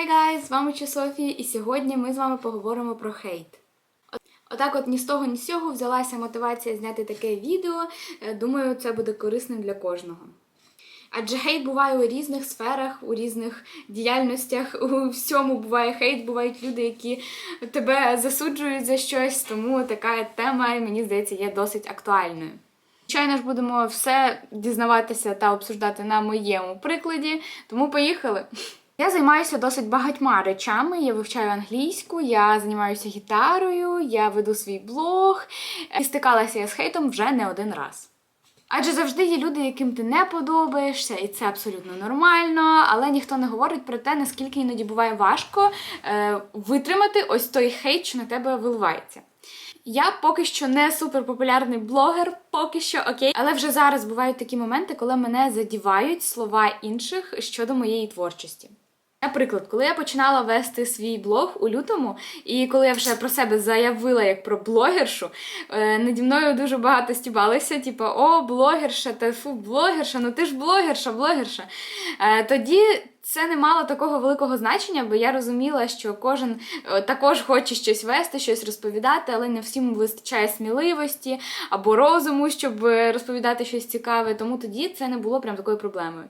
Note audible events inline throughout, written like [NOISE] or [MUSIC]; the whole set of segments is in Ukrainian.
Hi guys! З вами Софія, і сьогодні ми з вами поговоримо про хейт. Отак, от ні з того, ні з сього взялася мотивація зняти таке відео. Е, Думаю, це буде корисним для кожного. Адже хейт буває у різних сферах, у різних діяльностях, у всьому буває хейт, бувають люди, які тебе засуджують за щось, тому така тема, мені здається, є досить актуальною. Звичайно ж, будемо все дізнаватися та обсуждати на моєму прикладі, тому поїхали. Я займаюся досить багатьма речами. Я вивчаю англійську, я займаюся гітарою, я веду свій блог і стикалася я з хейтом вже не один раз. Адже завжди є люди, яким ти не подобаєшся, і це абсолютно нормально, але ніхто не говорить про те, наскільки іноді буває важко е, витримати ось той хейт, що на тебе виливається. Я поки що не суперпопулярний блогер, поки що окей. Але вже зараз бувають такі моменти, коли мене задівають слова інших щодо моєї творчості. Наприклад, коли я починала вести свій блог у лютому, і коли я вже про себе заявила як про блогершу, е, наді мною дуже багато стібалися, типу, о, блогерша, та фу, блогерша, ну ти ж блогерша, блогерша. Е, Тоді це не мало такого великого значення, бо я розуміла, що кожен е, також хоче щось вести, щось розповідати, але не всім вистачає сміливості або розуму, щоб е, розповідати щось цікаве. Тому тоді це не було прям такою проблемою.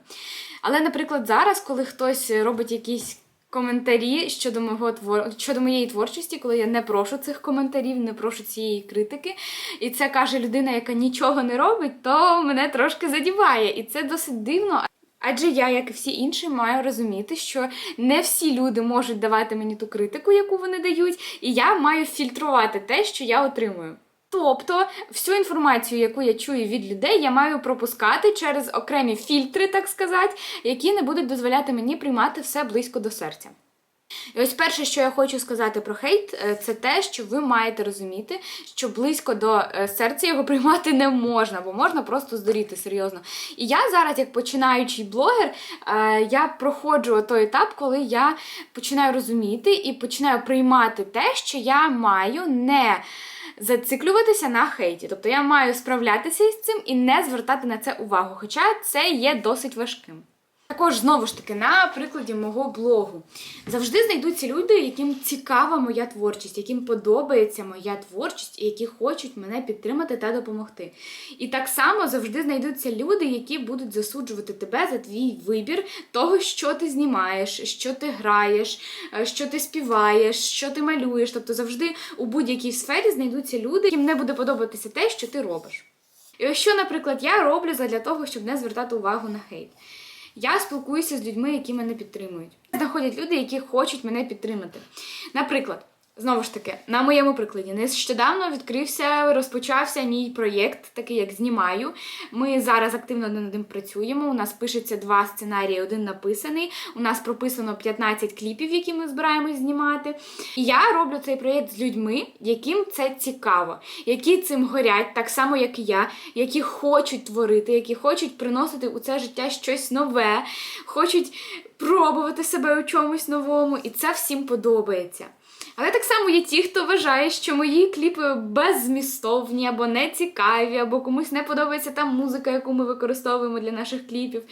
Але, наприклад, зараз, коли хтось робить якісь коментарі щодо мого твор... щодо моєї творчості, коли я не прошу цих коментарів, не прошу цієї критики, і це каже людина, яка нічого не робить, то мене трошки задіває. І це досить дивно. Адже я, як і всі інші, маю розуміти, що не всі люди можуть давати мені ту критику, яку вони дають, і я маю фільтрувати те, що я отримую. Тобто всю інформацію, яку я чую від людей, я маю пропускати через окремі фільтри, так сказати, які не будуть дозволяти мені приймати все близько до серця. І ось перше, що я хочу сказати про хейт, е, це те, що ви маєте розуміти, що близько до е, серця його [LAUGHS] приймати не можна, бо можна просто здуріти серйозно. І я зараз, як починаючий блогер, е, я проходжу той етап, коли я починаю розуміти і починаю приймати те, що я маю не зациклюватися на хейті. Тобто я маю справлятися із цим і не звертати на це увагу, хоча це є досить важким. Також знову ж таки на прикладі мого блогу завжди знайдуться люди, яким цікава моя творчість, яким подобається моя творчість, і які хочуть мене підтримати та допомогти. І так само завжди знайдуться люди, які будуть засуджувати тебе за твій вибір того, що ти знімаєш, що ти граєш, е, що ти співаєш, що ти малюєш. Тобто завжди у будь-якій сфері знайдуться люди, яким не буде подобатися те, що ти робиш. І ось що, наприклад, я роблю для того, щоб не звертати увагу на хейт. Я спілкуюся з людьми, які мене підтримують. Знаходять люди, які хочуть мене підтримати. Наприклад, знову ж таки, на моєму прикладі, нещодавно відкрився, розпочався мій проєкт, такий як знімаю. Ми зараз активно над ним працюємо. У нас пишеться два сценарії, один написаний. У нас прописано 15 кліпів, які ми збираємось знімати. І я роблю цей проєкт з людьми, яким це цікаво, які цим горять, так само, як і я, які хочуть творити, які хочуть приносити у це життя щось нове, хочуть пробувати себе у чомусь новому, і це всім подобається. Але так само є ті, хто вважає, що мої кліпи беззмістовні або не цікаві, або комусь не подобається та музика, яку ми використовуємо для наших кліпів.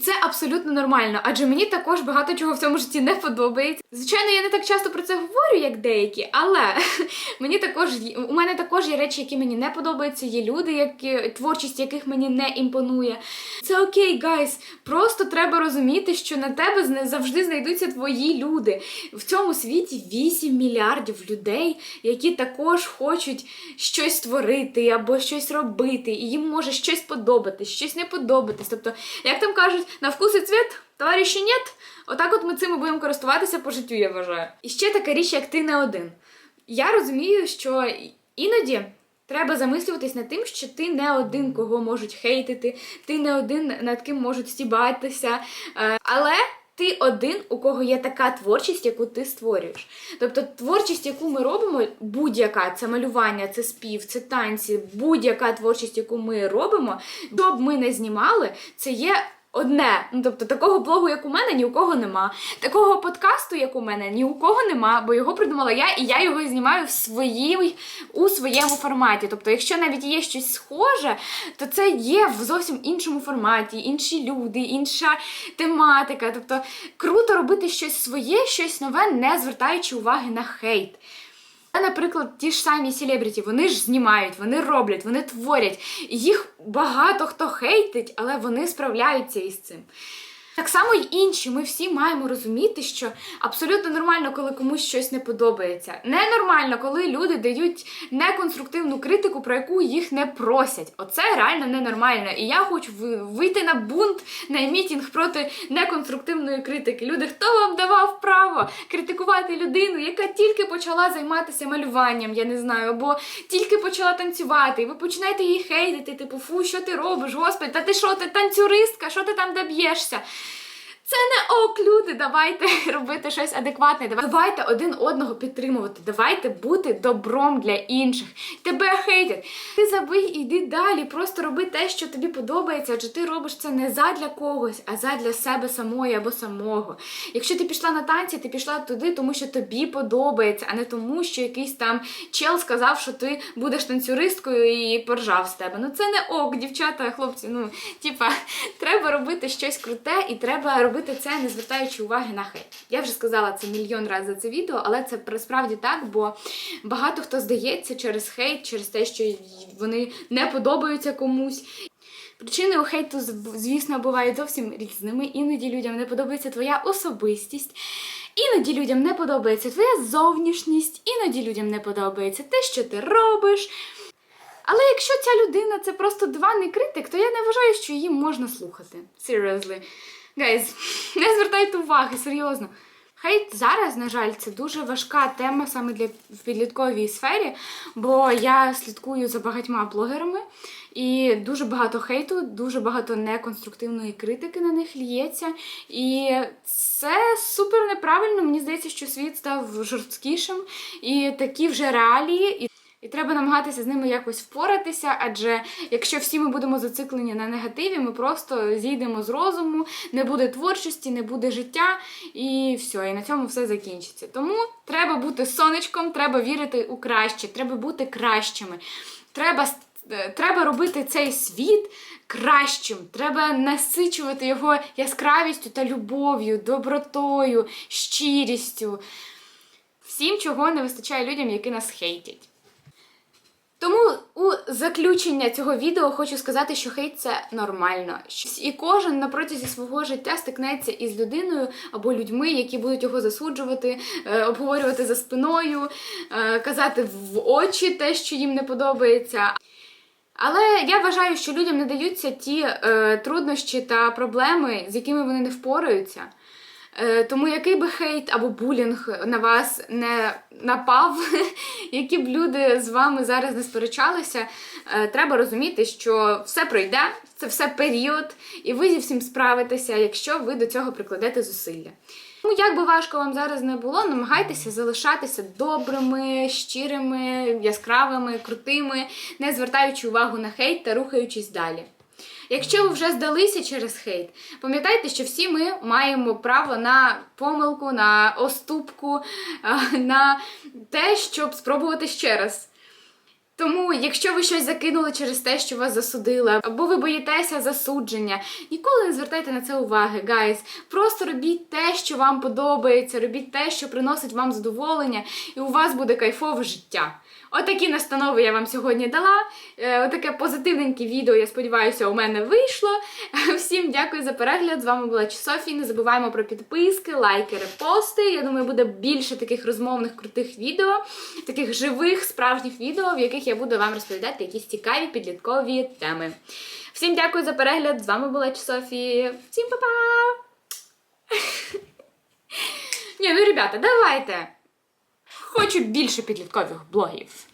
Це абсолютно нормально, адже мені також багато чого в цьому житті не подобається. Звичайно, я не так часто про це говорю, як деякі, але [LAUGHS] мені також у мене також є речі, які мені не подобаються. Є люди, які творчість яких мені не імпонує. Це окей, гайс. Просто треба розуміти, що на тебе завжди знайдуться твої люди. В цьому світі 8 мільярдів людей, які також хочуть щось створити або щось робити, і їм може щось подобатись, щось не подобатись. Тобто, як там кажуть, на вкус і цвіт, товариші нет. Отак от ми цим будемо користуватися по життю, я вважаю. І ще така річ, як ти не один. Я розумію, що іноді. Треба замислюватись над тим, що ти не один, кого можуть хейтити, ти не один, над ким можуть стібатися. Е, Але ти один, у кого є така творчість, яку ти створюєш. Тобто творчість, яку ми робимо, будь-яка це малювання, це спів, це танці, будь-яка творчість, яку ми робимо, що б ми не знімали, це є одне. Ну, тобто, такого блогу, як у мене, ні у кого нема. Такого подкасту, як у мене, ні у кого нема, бо його придумала я, і я його знімаю в своїй, у своєму форматі. Тобто, якщо навіть є щось схоже, то це є в зовсім іншому форматі, інші люди, інша тематика. Тобто, круто робити щось своє, щось нове, не звертаючи уваги на хейт. А, Наприклад, ті ж самі селебріті, вони ж знімають, вони роблять, вони творять. Їх багато хто хейтить, але вони справляються із цим. Так само й інші. Ми всі маємо розуміти, що абсолютно нормально, коли комусь щось не подобається. Ненормально, коли люди дають неконструктивну критику, про яку їх не просять. Оце реально ненормально. І я хочу вийти на бунт, на мітінг проти неконструктивної критики. Люди, хто вам давав право критикувати людину, яка тільки почала займатися малюванням, я не знаю, або тільки почала танцювати, і ви починаєте її хейтити, типу, фу, що ти робиш, господи, та ти що, ти танцюристка, що ти там доб'єшся? Це не ок, люди, давайте [LAUGHS] робити щось адекватне. Давайте один одного підтримувати. Давайте бути добром для інших. Тебе хейтять. Ти забий і йди далі. Просто роби те, що тобі подобається, адже ти робиш це не задля когось, а задля себе самої або самого. Якщо ти пішла на танці, ти пішла туди, тому що тобі подобається, а не тому, що якийсь там чел сказав, що ти будеш танцюристкою і поржав з тебе. Ну це не ок, дівчата, хлопці. Ну, типа, [LAUGHS] треба робити щось круте і треба робити це, не звертаючи уваги на хейт. Я вже сказала це мільйон разів за це відео, але це справді так, бо багато хто здається через хейт, через те, що вони не подобаються комусь. Причини у хейту, звісно, бувають зовсім різними. Іноді людям не подобається твоя особистість, іноді людям не подобається твоя зовнішність, іноді людям не подобається те, що ти робиш. Але якщо ця людина це просто диванний критик, то я не вважаю, що її можна слухати. Seriously. Guys, не звертайте уваги, серйозно. Хейт зараз, на жаль, це дуже важка тема саме для в підлітковій сфері, бо я слідкую за багатьма блогерами, і дуже багато хейту, дуже багато неконструктивної критики на них лється. І це супер неправильно. Мені здається, що світ став жорсткішим, і такі вже реалії. І треба намагатися з ними якось впоратися, адже якщо всі ми будемо зациклені на негативі, ми просто зійдемо з розуму, не буде творчості, не буде життя, і все, і на цьому все закінчиться. Тому треба бути сонечком, треба вірити у краще, треба бути кращими. Треба, е, треба робити цей світ кращим, треба насичувати його яскравістю та любов'ю, добротою, щирістю. Всім, чого не вистачає людям, які нас хейтять. Тому у заключення цього відео хочу сказати, що хейт це нормально. І кожен на протязі свого життя стикнеться із людиною або людьми, які будуть його засуджувати, е, обговорювати за спиною, е, казати в очі те, що їм не подобається. Але я вважаю, що людям не даються ті е, труднощі та проблеми, з якими вони не впораються. Е, тому який би хейт або булінг на вас не напав, [LAUGHS] які б люди з вами зараз не сперечалися, е, треба розуміти, що все пройде, це все період, і ви зі всім справитеся, якщо ви до цього прикладете зусилля. Тому як би важко вам зараз не було, намагайтеся залишатися добрими, щирими, яскравими, крутими, не звертаючи увагу на хейт та рухаючись далі. Якщо ви вже здалися через хейт, пам'ятайте, що всі ми маємо право на помилку, на оступку, на те, щоб спробувати ще раз. Тому, якщо ви щось закинули через те, що вас засудили, або ви боїтеся засудження, ніколи не звертайте на це уваги, гайз. Просто робіть те, що вам подобається, робіть те, що приносить вам задоволення, і у вас буде кайфове життя. Отакі настанови я вам сьогодні дала. Е, Отаке позитивненьке відео, я сподіваюся, у мене вийшло. [LAUGHS] Всім дякую за перегляд. З вами була Софія. Не забуваємо про підписки, лайки, репости. Я думаю, буде більше таких розмовних крутих відео, таких живих, справжніх відео, в яких я буду вам розповідати якісь цікаві підліткові теми. Всім дякую за перегляд. З вами була Софія. Всім па-па! [LAUGHS] Ні, ну ребята, давайте. Хочу більше підліткових блогів.